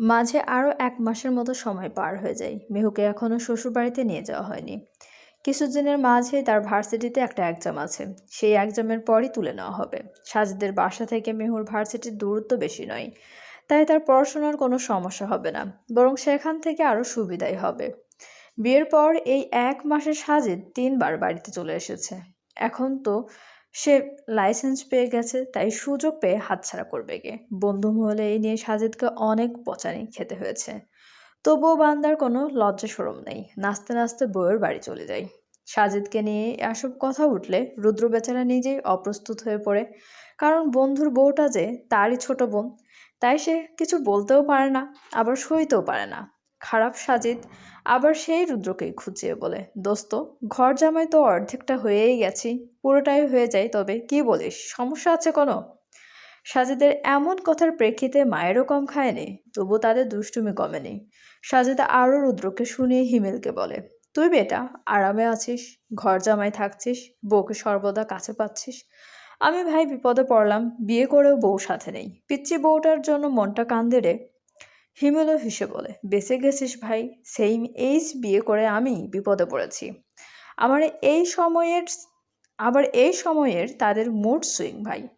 মাঝে আরও এক মাসের মতো সময় পার হয়ে যায়। মেহুকে এখনও শ্বশুরবাড়িতে নিয়ে যাওয়া হয়নি। কিছুদিনের মাঝে তার ভার্সিটিতে একটা এক্সাম আছে। সেই এক্সামের পরই তুলে নেওয়া হবে। সাজিদের বাসা থেকে মেহুর ভার্সিটির দূরত্ব বেশি নয়। তাই তার পড়াশোনার কোনো সমস্যা হবে না। বরং সেখান থেকে আরও সুবিধাই হবে। বিয়ের পর এই এক মাসে সাজিদ তিনবার বাড়িতে চলে এসেছে। এখন তো সে লাইসেন্স পেয়ে গেছে, তাই সুযোগ পেয়ে হাতছাড়া করবে গে। বন্ধু মহলে এই নিয়ে সাজিদকে অনেক পচানি খেতে হয়েছে। তবুও বান্দার কোনো লজ্জা সরম নেই। নাচতে নাচতে বউয়ের বাড়ি চলে যায় সাজিদকে নিয়ে এসব কথা উঠলে রুদ্র বেচারা নিজেই অপ্রস্তুত হয়ে পড়ে। কারণ বন্ধুর বউটা যে, তারই ছোট বোন। তাই সে কিছু বলতেও পারে না, আবার সইতেও পারে না। খারাপ সাজিদ আবার সেই রুদ্রকেই খুঁজিয়ে বলে, দোস্ত, ঘর জামাই তো অর্ধেকটা হয়েই গেছি, পুরোটাই হয়ে যায় তবে কি বলিস, সমস্যা আছে কোনো? সাজিদের এমন কথার প্রেক্ষিতে মায়েরও কম খায়নি তবু তাদের দুষ্টুমি কমেনি। সাজিদা আরও রুদ্রকে শুনিয়ে হিমেলকে বলে, তুই বেটা, আরামে আছিস, ঘর জামাই থাকছিস, বউকে সর্বদা কাছে পাচ্ছিস। আমি ভাই বিপদে পড়লাম, বিয়ে করেও বউ সাথে নেই। পিচ্ছি বউটার জন্য মনটা কান্দে রে। হিমেলও হেসে বলে, বেঁচে গেছিস ভাই, সেই এইস বিয়ে করে আমি বিপদে পড়েছি। আমার এই সময়ের আবার এই সময়ের তাদের মুড সুইং ভাই।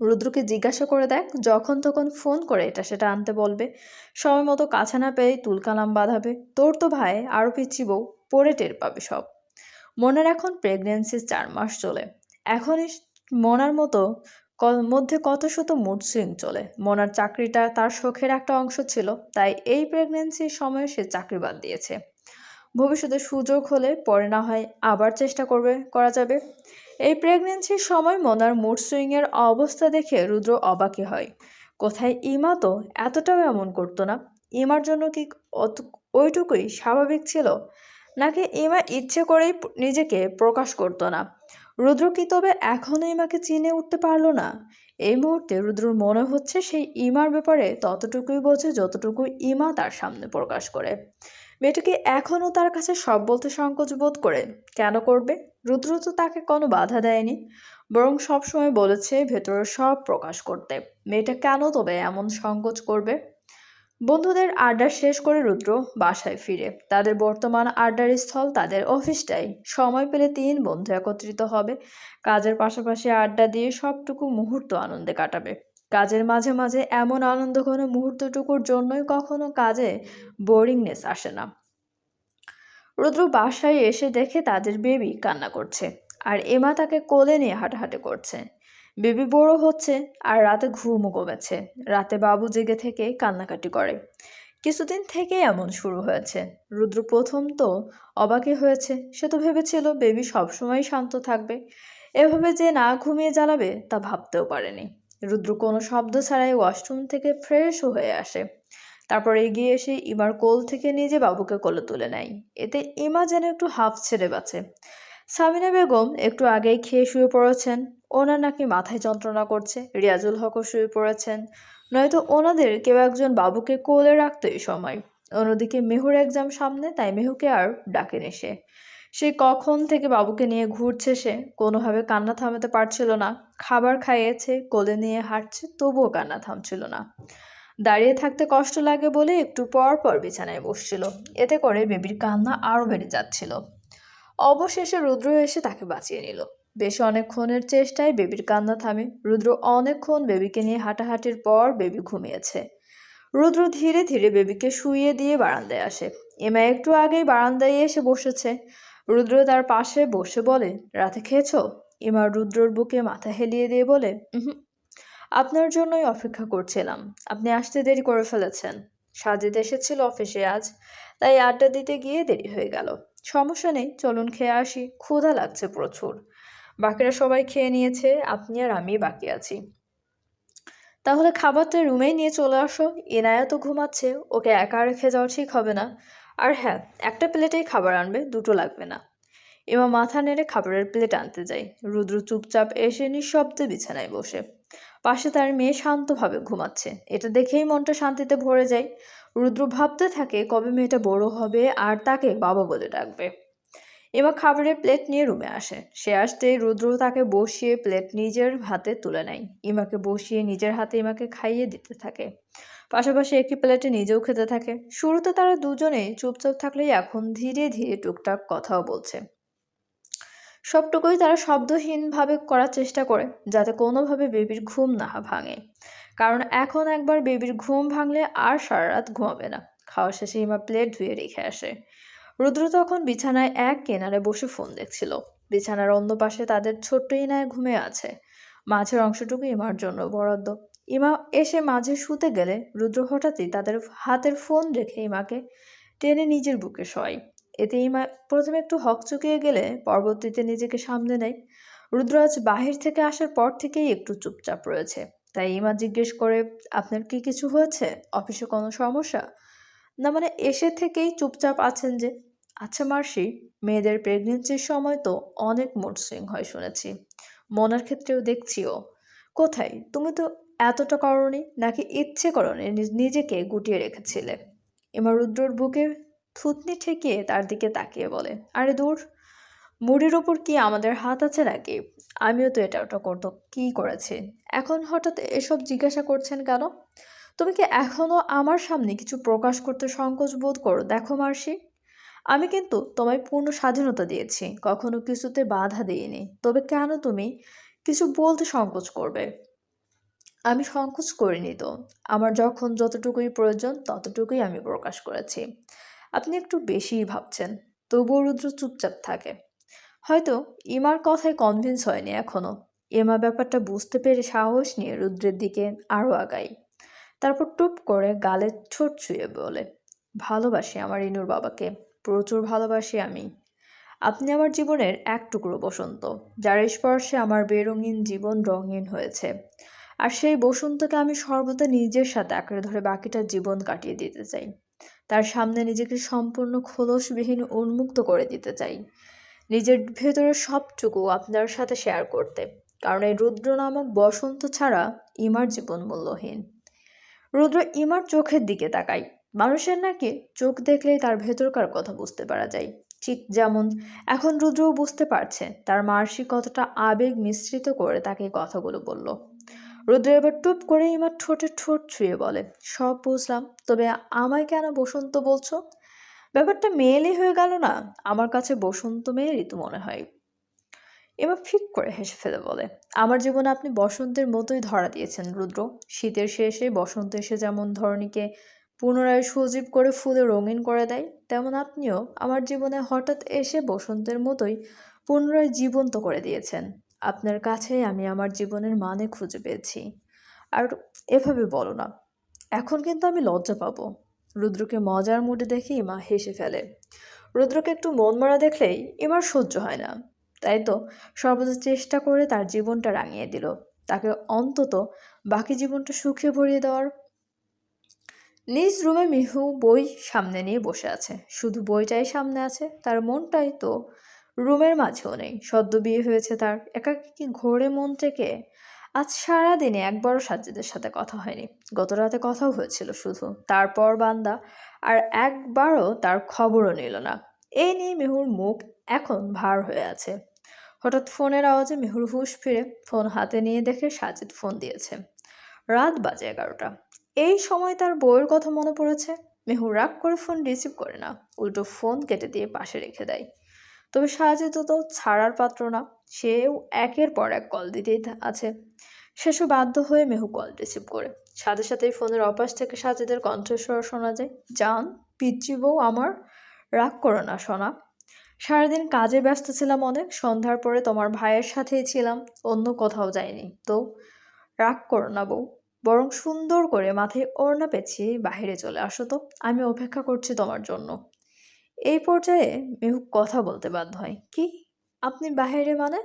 রুদ্রকে জিজ্ঞাসা করে দেখ, যখন তখন ফোন করে এটা সেটা আনতে বলবে। সময় মতো কাছে না পেয়ে তুলকালাম বাঁধাবে। তোর তো ভাই আরও পিচ্ছি বউ, পরে টের পাবে সব। মনের এখন প্রেগনেন্সি চার মাস চলে। এখনই মনার মতো মধ্যে কত শত মুড সুইং চলে। মনার চাকরিটা তার শখের একটা অংশ ছিল, তাই এই প্রেগনেন্সির সময় সে চাকরি বাদ দিয়েছে। ভবিষ্যতে সুযোগ হলে পরে না হয় আবার চেষ্টা করবে, করা যাবে। এই প্রেগনেন্সির সময় মনার মুড সুইংয়ের অবস্থা দেখে রুদ্র অবাকই হয়। কোথায় ইমা তো এতটাও এমন করতো না? ইমার জন্য কি ওইটুকুই স্বাভাবিক ছিল? নাকি ইমা ইচ্ছে করেই নিজেকে প্রকাশ করতো না? রুদ্র কি তবে এখনও ইমাকে চিনে উঠতে পারল না। এই মুহূর্তে রুদ্রর মনে হচ্ছে সেই ইমার ব্যাপারে ততটুকুই বোঝে যতটুকু ইমা তার সামনে প্রকাশ করে। মেয়েটাকে এখনও তার কাছে সব বলতে সংকোচ বোধ করে। কেন করবে? রুদ্র তো তাকে কোনো বাধা দেয়নি। বরং সবসময় বলেছে ভেতরের সব প্রকাশ করতে। মেয়েটা কেন তবে এমন সংকোচ করবে? বন্ধুদের আড্ডা শেষ করে রুদ্র বাসায় ফিরে। তাদের বর্তমান আড্ডার স্থল তাদের অফিসটাই সময় পেলে তিন বন্ধু একত্রিত হবে। কাজের পাশাপাশি আড্ডা দিয়ে সবটুকু মুহূর্ত আনন্দে কাটাবে। কাজের মাঝে মাঝে এমন আনন্দঘন মুহূর্তটুকুর জন্যই কখনো কাজে বোরিংনেস আসে না। রুদ্র বাসায় এসে দেখে তাদের বেবি কান্না করছে। আর এমা তাকে কোলে নিয়ে হাঁটাহাঁটি করছে। বেবি বড় হচ্ছে আর রাতে ঘুমও কমেছে। রাতে বাবু জেগে থেকে কান্নাকাটি করে। কিছুদিন থেকে এমন শুরু হয়েছে। রুদ্র প্রথম তো অবাকই হয়েছে। সে তো ভেবেছিল বেবি সবসময় শান্ত থাকবে। এভাবে যে না ঘুমিয়ে জ্বালাবে তা ভাবতেও পারেনি। রুদ্র কোনো শব্দ ছাড়াই ওয়াশরুম থেকে ফ্রেশও হয়ে আসে। তারপর এগিয়ে এসে ইমার কোল থেকে নিজে বাবুকে কোলে তুলে নেয়। এতে ইমা যেন একটু হাফ ছেড়ে বাঁচে। সামিনা বেগম একটু আগেই খেয়ে শুয়ে পড়েছেন। ওনার নাকি মাথায় যন্ত্রণা করছে। রিয়াজুল হকও শুয়ে পড়েছেন। নয়তো ওনাদের কেউ একজন বাবুকে কোলে রাখতো এই সময়। অন্যদিকে মেহুর এক্সাম সামনে, তাই মেহুকে আর ডাকেনি সে। সে কখন থেকে বাবুকে নিয়ে ঘুরছে সে, কোনোভাবে কান্না থামাতে পারছিল না। খাবার খাইয়েছে, কোলে নিয়ে হাঁটছে, তবুও কান্না থামছিল না। দাঁড়িয়ে থাকতে কষ্ট লাগে বলে একটু পর পর বিছানায় বসছিল। এতে করে বেবির কান্না আরও বেড়ে যাচ্ছিল। অবশেষে রুদ্র এসে তাকে বাঁচিয়ে নিল। বেশ অনেকক্ষণের চেষ্টায় বেবির কান্না থামে। রুদ্র অনেকক্ষণ বেবিকে নিয়ে হাঁটাহাঁটির পর বেবি ঘুমিয়েছে। রুদ্র ধীরে ধীরে বেবিকে শুইয়ে দিয়ে বারান্দায় আসে। এমা একটু আগেই বারান্দায় এসে বসেছে। রুদ্র তার পাশে বসে বলে রাতে খেয়েছো? এমা রুদ্রর বুকে মাথা হেলিয়ে দিয়ে বলে "উহুম, আপনার জন্যই অপেক্ষা করছিলাম। আপনি আসতে দেরি করে ফেলেছেন। সাজিদ এসেছিল অফিসে আজ তাই আড্ডা দিতে গিয়ে দেরি হয়ে গেল। সমস্যা নেই, চলুন খেয়ে আসি। ক্ষুধা লাগছে প্রচুর। বাকিরা সবাই খেয়ে নিয়েছে, আপনি আর আমি বাকি আছি। তাহলে খাবারটা রুমেই নিয়ে চলে আসো। এনায়া তো ঘুমাচ্ছে, ওকে একা রেখে যাওয়া ঠিক হবে না। আর হ্যাঁ একটা প্লেটেই খাবার আনবে, দুটো লাগবে না। এমা মাথা নেড়ে খাবারের প্লেট আনতে যায় রুদ্র চুপচাপ এসে নিঃশব্দে বিছানায় বসে। পাশে তার মেয়ে শান্তভাবে ঘুমাচ্ছে। এটা দেখেই মনটা শান্তিতে ভরে যায়। রুদ্র ভাবতে থাকে কবে মেয়েটা বড় হবে আর তাকে বাবা বলে ডাকবে। এমা খাবারের প্লেট নিয়ে রুমে আসে। সে আসতেই রুদ্র তাকে বসিয়ে প্লেট নিজের হাতে তুলে নেয়। ইমাকে বসিয়ে নিজের হাতে ইমাকে খাইয়ে দিতে থাকে। পাশাপাশি একটি প্লেটে নিজেও খেতে থাকে। শুরুতে তারা দুজনেই চুপচাপ থাকলেই এখন ধীরে ধীরে টুকটাক কথাও বলছে। সবটুকুই তারা শব্দহীনভাবে করার চেষ্টা করে, যাতে কোনোভাবে বেবির ঘুম না ভাঙে। কারণ এখন একবার বেবির ঘুম ভাঙলে আর সারা রাত ঘুমাবে না। খাওয়া শেষে হিমা প্লেট ধুয়ে রেখে আসে। রুদ্র তখন বিছানায় এক কেনারে বসে ফোন দেখছিল। বিছানার অন্য পাশে তাদের ছোট্ট ইনায় ঘুমে আছে। মাঝের অংশটুকু ইমার জন্য বরাদ্দ। ইমা এসে মাঝে শুতে গেলে রুদ্র হঠাৎই তাদের হাতের ফোন রেখে ইমাকে টেনে নিজের বুকে শয় এতে ইমা প্রথমে একটু হক হকচকিয়ে গেলে পরবর্তীতে নিজেকে সামনে নেয়। রুদ্রাজ বাহির থেকে আসার পর থেকেই একটু চুপচাপ রয়েছে। তাই ইমা জিজ্ঞেস করে, আপনার কি কিছু হয়েছে? অফিসে কোনো সমস্যা? না মানে এসে থেকেই চুপচাপ আছেন যে। আচ্ছা মার্সি মেয়েদের প্রেগনেন্সির সময় তো অনেক মুড সুইং হয় শুনেছি। মনার ক্ষেত্রেও দেখছিও। কোথায়? তুমি তো এতটা করনি, নাকি ইচ্ছে করনি নিজেকে গুটিয়ে রেখেছিলে? এবার রুদ্রর বুকে থুতনি ঠেকিয়ে তার দিকে তাকিয়ে বলে, আরে দূর মুড়ির ওপর কি আমাদের হাত আছে নাকি? আমিও তো এটা ওটা করতো। কি করেছি? এখন হঠাৎ এসব জিজ্ঞাসা করছেন কেন? তুমি কি এখনও আমার সামনে কিছু প্রকাশ করতে সংকোচ বোধ করো? দেখো মার্সি আমি কিন্তু তোমায় পূর্ণ স্বাধীনতা দিয়েছি, কখনো কিছুতে বাধা দিইনি। তবে কেন তুমি কিছু বলতে সংকোচ করবে? আমি সংকোচ করিনি তো। আমার যখন যতটুকুই প্রয়োজন, ততটুকুই আমি প্রকাশ করেছি। আপনি একটু বেশিই ভাবছেন। তবুও রুদ্র চুপচাপ থাকে। হয়তো ইমার কথায় কনভিন্স হয়নি এখনও এমা ব্যাপারটা বুঝতে পেরে সাহস নিয়ে রুদ্রের দিকে আরও আগাই। তারপর টুপ করে গালে ছোট ছুঁয়ে বলে, ভালোবাসি আমার ইনুর বাবাকে, প্রচুর ভালোবাসি আমি। আপনি আমার জীবনের এক টুকরো বসন্ত, যার স্পর্শে আমার বেরঙিন জীবন রঙিন হয়েছে। আর সেই বসন্তকে আমি সর্বদা নিজের সাথে আঁকড়ে ধরে বাকিটা জীবন কাটিয়ে দিতে চাই। তার সামনে নিজেকে সম্পূর্ণ খোলসবিহীন উন্মুক্ত করে দিতে চাই। নিজের ভেতরের সবটুকু আপনার সাথে শেয়ার করতে। কারণ এই রুদ্র নামক বসন্ত ছাড়া ইমার জীবন মূল্যহীন। রুদ্র ইমার চোখের দিকে তাকাই মানুষের নাকি চোখ দেখলেই তার ভেতরকার কথা বুঝতে পারা যায়। ঠিক যেমন এখন রুদ্রও বুঝতে পারছে, তার মার্সি কতটা আবেগ মিশ্রিত করে তাকে কথাগুলো বলল। রুদ্র এবার টুপ করে ইমার ঠোঁটে ঠোঁট ছুঁয়ে বলে, সব বুঝলাম, তবে আমায় কেন বসন্ত বলছো? ব্যাপারটা মেয়েলি হয়ে গেল না। আমার কাছে বসন্ত মেয়ে ঋতু মনে হয়। এবার ফিক করে হেসে ফেলে বলে, আমার জীবনে আপনি বসন্তের মতোই ধরা দিয়েছেন, রুদ্র। শীতের শেষে বসন্ত এসে যেমন ধরনীকে পুনরায় সজীব করে ফুলে রঙিন করে দেয়, তেমন আপনিও আমার জীবনে হঠাৎ এসে বসন্তের মতোই পুনরায় জীবন্ত করে দিয়েছেন। আপনার কাছে আমি আমার জীবনের মানে খুঁজে পেয়েছি। আর এভাবে বলো না। এখন কিন্তু আমি লজ্জা পাবো। রুদ্রকে মজার মুডে দেখে ইমা হেসে ফেলে। রুদ্রকে একটু মন মারা দেখলেই ইমার সহ্য হয় না। তাই তো সর্বদা চেষ্টা করে তার জীবনটা রাঙিয়ে দিল। তাকে অন্তত বাকি জীবনটা সুখে ভরিয়ে দেওয়ার। নিজ রুমে মিহু বই সামনে নিয়ে বসে আছে। শুধু বইটাই সামনে আছে, তার মনটাই তো রুমের মাঝেও নেই। সদ্য বিয়ে হয়েছে তার একাকি ঘোরে মন থেকে আজ সারাদিনে একবারও সাজ্জিদের সাথে কথা হয়নি। গত রাতে কথাও হয়েছিল শুধু। তারপর বান্দা আর একবারও তার খবরও নিল না। এই নিয়ে মেহুর মুখ এখন ভার হয়ে আছে। হঠাৎ ফোনের আওয়াজে মেহুর হুশ ফিরে ফোন হাতে নিয়ে দেখে সাজিদ ফোন দিয়েছে। রাত বাজে এগারোটা। এই সময় তার বউয়ের কথা মনে পড়েছে। মেহুর রাগ করে ফোন রিসিভ করে না। উল্টো ফোন কেটে দিয়ে পাশে রেখে দেয়। তবে সাজিদ তো ছাড়ার পাত্র না। সেও একের পর এক কল দিতেই আছে। শেষও বাধ্য হয়ে মেহু কল রিসিভ করে। সাথে সাথেই ফোনের অপাশ থেকে সাজিদের কণ্ঠস্বর শোনা যায়। যান পিচ্ছি বউ আমার, রাগ করো না শোনা সারাদিন কাজে ব্যস্ত ছিলাম অনেক, সন্ধ্যার পরে তোমার ভাইয়ের সাথেই ছিলাম, অন্য কোথাও যাইনি। তো, রাগ করো না বউ, বরং সুন্দর করে মাথায় ওড়না পেঁচিয়ে বাহিরে চলে আসো তো, আমি অপেক্ষা করছি তোমার জন্য। এই পর্যায়ে মেহু কথা বলতে বাধ্য হয়। কি? আপনি বাহিরে মানে?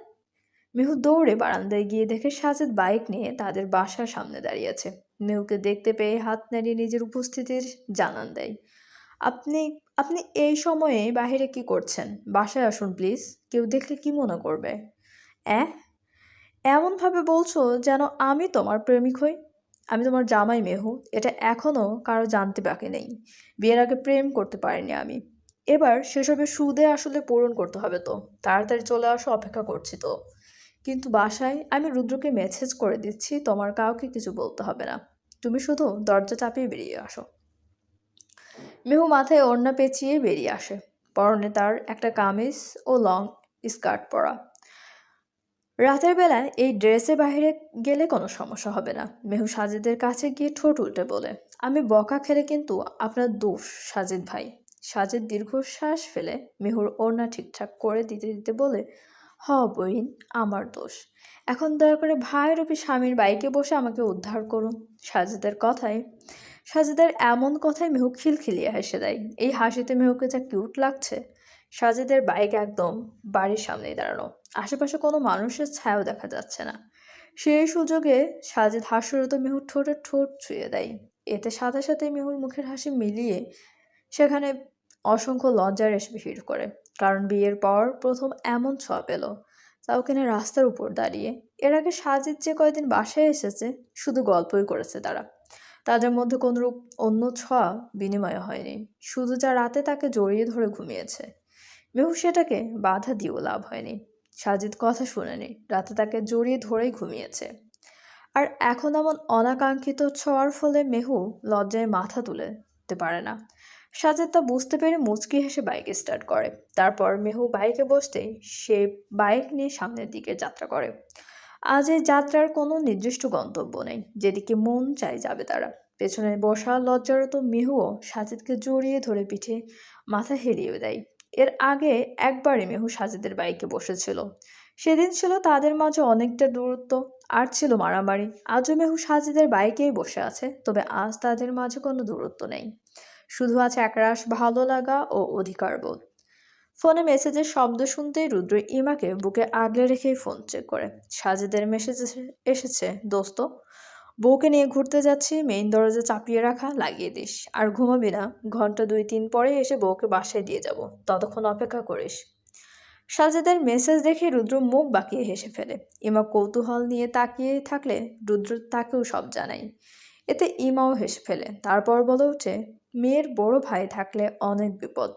মেহু দৌড়ে বারান্দায় গিয়ে দেখে সাজেদ বাইক নিয়ে তাদের বাসার সামনে দাঁড়িয়ে আছে। মেহুকে দেখতে পেয়ে হাত নাড়িয়ে নিজের উপস্থিতির জানান দেয়। আপনি আপনি এই সময়ে বাহিরে কি করছেন? বাসায় আসুন, প্লিজ। কেউ দেখলে কি মনে করবে? অ্যাঁ? এমনভাবে বলছো যেন আমি তোমার প্রেমিক হই? আমি তোমার জামাই মেহু। এটা এখনও কারও জানতে বাকি নেই। বিয়ের আগে প্রেম করতে পারিনি আমি। এবার সেসবের সুদে আসলে পূরণ করতে হবে তো। তাড়াতাড়ি চলে আসো, অপেক্ষা করছি তো। কিন্তু বাসায় আমি রুদ্রকে মেসেজ করে দিচ্ছি, তোমার কাউকে কিছু বলতে হবে না। তুমি শুধু দরজা চাপিয়ে বেরিয়ে আসো। মেহু মাথায় ওড়না পেঁচিয়ে বেরিয়ে আসে। পরনে তার একটা কামিজ ও লং স্কার্ট পরা। রাতের বেলায় এই ড্রেসে বাইরে গেলে কোনো সমস্যা হবে না। মেহু সাজিদের কাছে গিয়ে ঠোঁট উল্টে বলে, আমি বকা খেলে কিন্তু আপনার দোষ, সাজিদ ভাই। সাজিদ দীর্ঘশ্বাস ফেলে মেহুর ওড়না ঠিকঠাক করে দিতে দিতে বলে হ বইন, আমার দোষ। এখন দয়া করে ভাইরূপী স্বামীর বাইকে বসে আমাকে উদ্ধার করুন। সাজেদের কথায়, সাজিদের এমন কথায় মেহু খিলখিলিয়ে হেসে দেয়। এই হাসিতে মেহুকে যা কিউট লাগছে। সাজেদের বাইক একদম বাড়ির সামনেই দাঁড়ানো। আশেপাশে কোনো মানুষের ছায়াও দেখা যাচ্ছে না। সেই সুযোগে সাজিদ হাস্যরত মেহুর ঠোঁটে ঠোঁট ছুঁয়ে দেয়। এতে সাথে সাথে মেহুর মুখের হাসি মিলিয়ে সেখানে অসংখ্য লজ্জার এসে ভিড় করে, কারণ বিয়ের পর প্রথম এমন ছোঁয়া পেল। তাও কিনা রাস্তার উপর দাঁড়িয়ে, এর আগে সাজিদ যে কয়দিন বাসায় এসেছে, শুধু গল্পই করেছে তারা। তাদের মধ্যে কোনরূপ অন্য ছোঁয়া বিনিময় হয়নি, শুধু যা রাতে তাকে জড়িয়ে ধরে ঘুমিয়েছে। মেহু সেটাকে বাধা দিয়েও লাভ হয়নি। সাজিদ কথা শুনেনি, রাতে তাকে জড়িয়ে ধরেই ঘুমিয়েছে। আর এখন এমন অনাকাঙ্ক্ষিত ছোঁয়ার ফলে মেহু লজ্জায় মাথা তুলতে পারে না। সাজেদ তা বুঝতে পেরে মুচকি হেসে বাইক স্টার্ট করে। তারপর মেহু বাইকে বসতেই সে বাইক নিয়ে সামনের দিকে যাত্রা করে। আজ এই যাত্রার কোনো নির্দিষ্ট গন্তব্য নেই, যেদিকে মন চাই যাবে তারা। পেছনে বসা লজ্জারত মেহুও সাজিদকে জড়িয়ে ধরে পিঠে মাথা হেরিয়ে দেয়। এর আগে একবারই মেহু সাজিদের বাইকে বসেছিল। সেদিন ছিল তাদের মাঝে অনেকটা দূরত্ব, আর ছিল মারামারি। আজও মেহু সাজিদের বাইকেই বসে আছে, তবে আজ তাদের মাঝে কোনো দূরত্ব নেই। শুধু আছে একরাশ ভালো লাগা ও অধিকার বোধ। ফোনে মেসেজের শব্দ শুনতেই রুদ্র ইমাকে বুকে আগলে রেখেই ফোন চেক করে। সাজেদের মেসেজ এসেছে, দোস্ত, বউকে নিয়ে ঘুরতে যাচ্ছি মেইন দরজা চাপিয়ে রাখা, লাগিয়ে দিস। আর ঘুমাবি না, ঘণ্টা দুই, তিন পরে এসে বউকে বাসায় দিয়ে যাব, ততক্ষণ অপেক্ষা করিস। সাজেদের মেসেজ দেখে রুদ্র মুখ বাঁকিয়ে হেসে ফেলে। ইমা কৌতূহল নিয়ে তাকিয়ে থাকলে রুদ্র তাকেও সব জানাই এতে ইমাও হেসে ফেলে। তারপর বলে ওঠে মেয়ের বড় ভাই থাকলে অনেক বিপদ।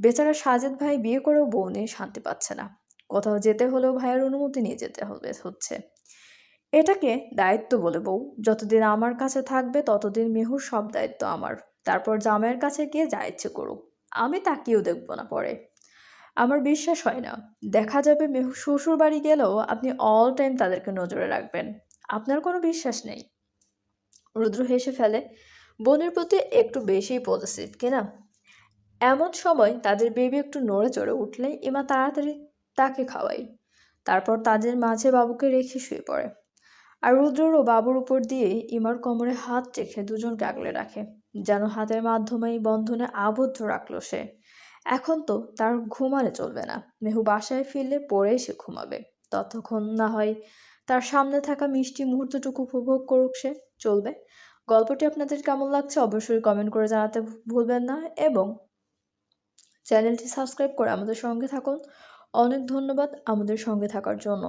বেচারা সাজেদ ভাই বিয়ে করেও বউ নিয়ে শান্তি পাচ্ছে না। কোথাও যেতে হলেও ভাইয়ের অনুমতি নিয়ে যেতে হবে, হচ্ছে। এটাকে দায়িত্ব বলে বউ, যতদিন আমার কাছে থাকবে ততদিন মেহুর সব দায়িত্ব আমার। তারপর জামাইয়ের কাছে গিয়ে যা ইচ্ছে করুক, আমি তাকিয়েও দেখব না পরে। আমার বিশ্বাস হয় না। দেখা যাবে মেহু শ্বশুর বাড়ি গেলেও আপনি অল টাইম তাদেরকে নজরে রাখবেন। আপনার কোনো বিশ্বাস নেই। রুদ্র হেসে ফেলে বোনের প্রতি একটু বেশিই পজিটিভ কিনা এমন সময় তাদের বেবি একটু নড়ে চড়ে উঠলে ইমা তাড়াতাড়ি তাকে খাওয়াই তারপর তাদের মাঝে বাবুকে রেখে শুয়ে পড়ে। আর রুদ্রও বাবুর উপর দিয়ে ইমার কোমরে হাত রেখে দুজনকে আগলে রাখে, যেন হাতের মাধ্যমেই বন্ধনে আবদ্ধ রাখল সে। এখন তো তার ঘুমালে চলবে না, মেহু বাসায় ফিরলে পরেই সে ঘুমাবে। ততক্ষণ না হয় তার সামনে থাকা মিষ্টি মুহূর্তটুকু উপভোগ করুক সে, চলবে। গল্পটি আপনাদের কেমন লাগছে অবশ্যই কমেন্ট করে জানাতে ভুলবেন না এবং চ্যানেলটি সাবস্ক্রাইব করে আমাদের সঙ্গে থাকুন। অনেক ধন্যবাদ আমাদের সঙ্গে থাকার জন্য।